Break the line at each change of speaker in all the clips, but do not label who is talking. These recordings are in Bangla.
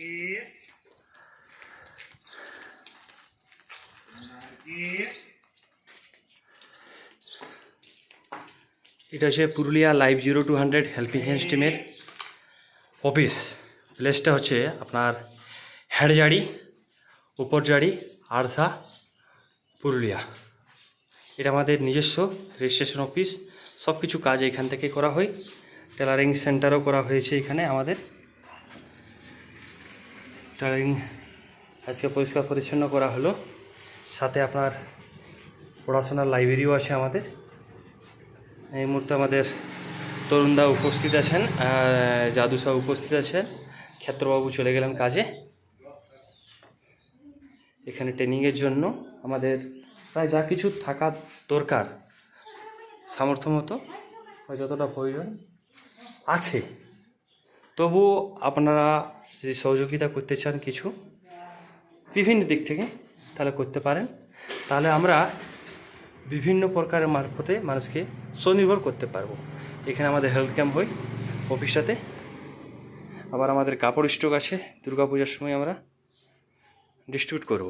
এটা হচ্ছে Purulia live zero two hundred helping hands টিমের অফিস প্লেসটা হচ্ছে আপনার হেডজাড়ি, উপরজাড়ি আরসা পুরুলিয়া। এটা আমাদের নিজস্ব রেজিস্ট্রেশন অফিস সব কিছু কাজ এখান থেকে করা হয়। টেলারিং সেন্টারও করা হয়েছে এখানে আমাদের। টেলারিং আজকে পরিষ্কার পরিচ্ছন্ন করা হলো। সাথে আপনার পড়াশোনার লাইব্রেরিও আছে আমাদের। এই মুহূর্তে আমাদের তরুণদা উপস্থিত আছেন, আর জাদু সাহ উপস্থিত আছেন। ক্ষেত্রবাবু চলে গেলেন কাজে। এখানে ট্রেনিংয়ের জন্য আমাদের প্রায় যা কিছু থাকা দরকার, সামর্থ্য মতো যতটা প্রয়োজন আছে। তবুও আপনারা যদি সহযোগিতা করতে চান কিছু, বিভিন্ন দিক থেকে তাহলে করতে পারেন। তাহলে আমরা বিভিন্ন প্রকারের মারফতে মানুষকে স্বনির্ভর করতে পারব। এখানে আমাদের হেলথ ক্যাম্প হয় অফিসটাতে আবার আমাদের কাপড় স্টক আছে, দুর্গা পূজার সময় আমরা ডিস্ট্রিবিউট করব।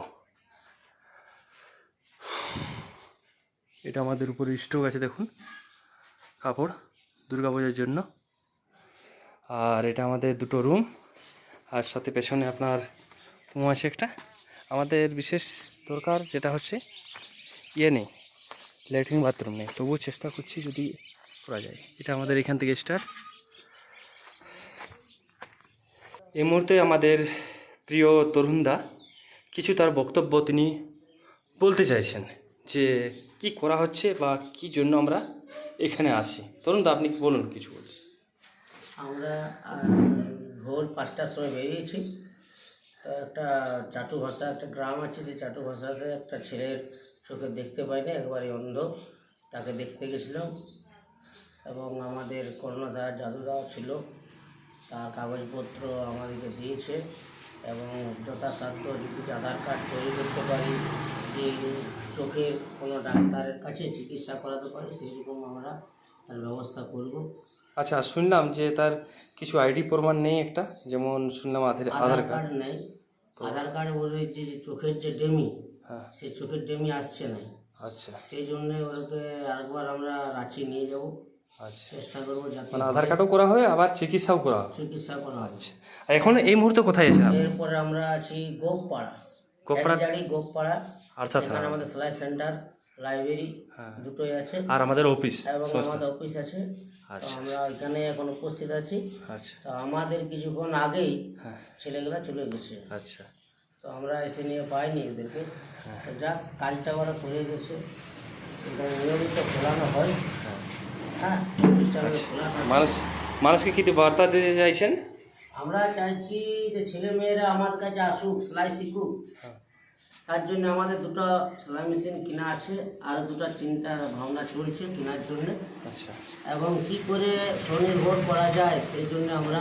এটা আমাদের উপরে স্টক আছে দেখুন, কাপড় দুর্গা পূজার জন্য। আর এটা আমাদের দুটো রুম আর সাথে পেছনে আপনার রুম আছে একটা। আমাদের বিশেষ দরকার যেটা হচ্ছে ইয়ে নেই ল্যাট্রিন বাথরুম নেই। তবুও চেষ্টা করছি যদি করা যায়। এটা আমাদের এখান থেকে স্টার্ট এই মুহূর্তে আমাদের প্রিয় তরুণদা, কিছু তার বক্তব্য তিনি বলতে চাইছেন যে কি করা হচ্ছে বা কি জন্য আমরা এখানে আসি। তরুণদা, আপনি বলুন কিছু বলুন
আমরা ভোর পাঁচটার সময় বেরিয়েছি। তো একটা চাটু ভাষা, একটা গ্রাম আছে সেই চাটু ভাষাতে একটা ছেলের চোখে দেখতে পাইনি একবারে অন্ধ। তাকে দেখতে গেছিলাম এবং আমাদের কর্ণধার জাদুদাও ছিল। তার কাগজপত্র আমাদেরকে দিয়েছে এবং যথাসাধ্য যদি আধার কার্ড তৈরি করতে পারি যে চোখের কোনো ডাক্তারের কাছে চিকিৎসা করাতে পারি সেই রকম আমরা তার ব্যবস্থা করব।
আচ্ছা শুনলাম যে তার কিছু আইডি প্রমাণ নেই একটা যেমন শুনলাম আধার আধার কার্ড
নেই। আধার কার্ড বলে যে চোখের যে ডেমি
হ্যাঁ।
সেই চোখের ডেমি আসছে না।
আচ্ছা।
সেই জন্য ওদেরকে আরেকবার আমরা রাঁচি নিয়ে যাব।
আচ্ছা।
চেষ্টা করব
মানে আধার কার্ডও করা হবে আবার চিকিৎসাও করা হবে
চিকিৎসা করা
আচ্ছা। এখন এই মুহূর্তে কোথায় আছেন
এরপরে আমরা আছি গোপপাড়া।
গোপপাড়া?
গোপপাড়া।
অর্থাৎ
এখানে আমাদের সেলাই সেন্টার। লাইব্রেরি
হ্যাঁ।
দুটোই আছে।
আর আমাদের অফিস
এবং আমাদের অফিস আছে।
আচ্ছা।
আমরা এখানে এখন উপস্থিত আছি।
আচ্ছা।
তো আমাদের কিছুক্ষণ আগেই
হ্যাঁ।
ছেলেগুলা চলে গেছে।
আচ্ছা।
তো আমরা এসে নিয়ে পাইনি ওদেরকে।
হ্যাঁ।
তো যাক কাজটা ওরা করে গেছে। এখানে নিয়মিত খোলানো হয়।
হ্যাঁ।
হ্যাঁ
আচ্ছা।
খোলা
মানুষ মানুষকে কি বার্তা দিতে চাইছেন?
আমরা চাইছি যে ছেলে মেয়েরা আমাদের কাছে আসুক সেলাই শিখুক।
হ্যাঁ।
তার জন্য আমাদের দুটো সেলাই মেশিন কেনা আছে আর দুটো চিন্তা ভাবনা চলছে কেনার জন্য।
আচ্ছা।
এবং কি করে স্বনির্ভর করা যায় সেই জন্য আমরা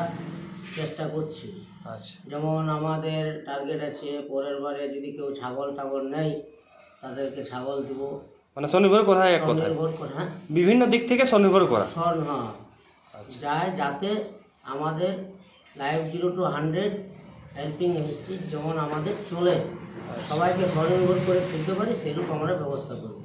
চেষ্টা করছি।
আচ্ছা।
যেমন আমাদের টার্গেট আছে পরের বারে যদি কেউ ছাগল টাগল নেয় তাদেরকে ছাগল দিব।
মানে স্বনির্ভর কোথায় এক কথা
স্বনির্ভর করে হ্যাঁ।
বিভিন্ন দিক থেকে স্বনির্ভর করা?
স্বর হ্যাঁ। যায় যাতে আমাদের live zero two hundred helping institute যেমন আমাদের চলে সবাইকে স্বনির্ভর করে তুলতে পারি সেরূপ আমরা ব্যবস্থা করব।